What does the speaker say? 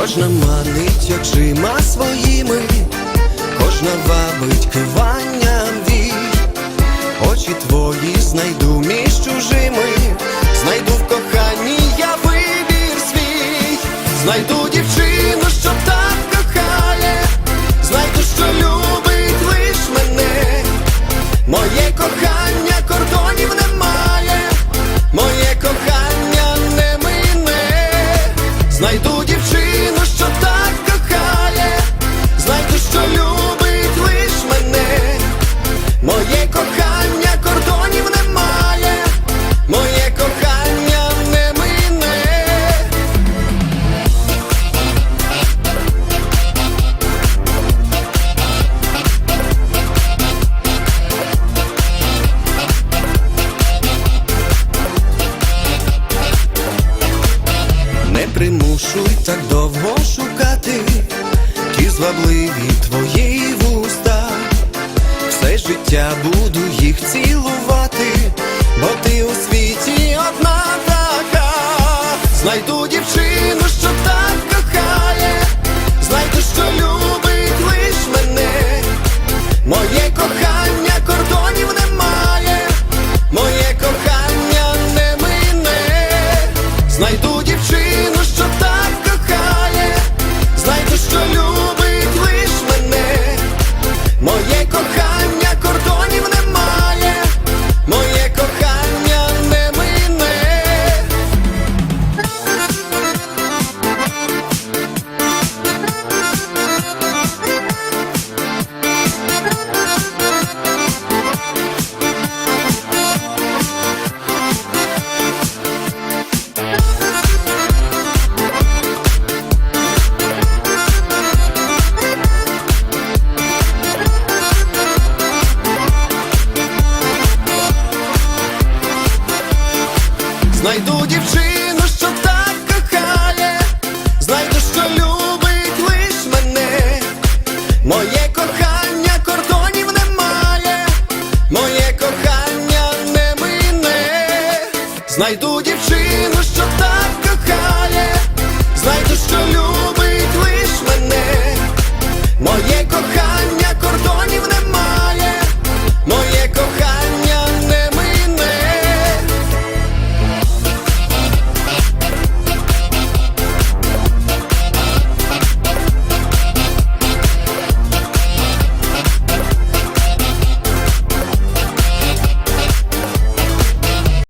Кожна манить очима своїми, кожна вабить киванням вій, очі твої знайду між чужими, знайду в коханні я вибір свій, знайду дівчину, що так Не примушуй так довго шукати ті звабливі твої вуста. Все життя буду їх цілувати, бо ти у світі одна така. Знайду дівчину, що так кохає, знайду, що любить лиш мене. Моє кохання кордонів немає, моє кохання не мине. Знайду Знайду дівчину, що так кохає, знайду, що любить лиш мене. Моє кохання кордонів немає, моє кохання не мине. Знайду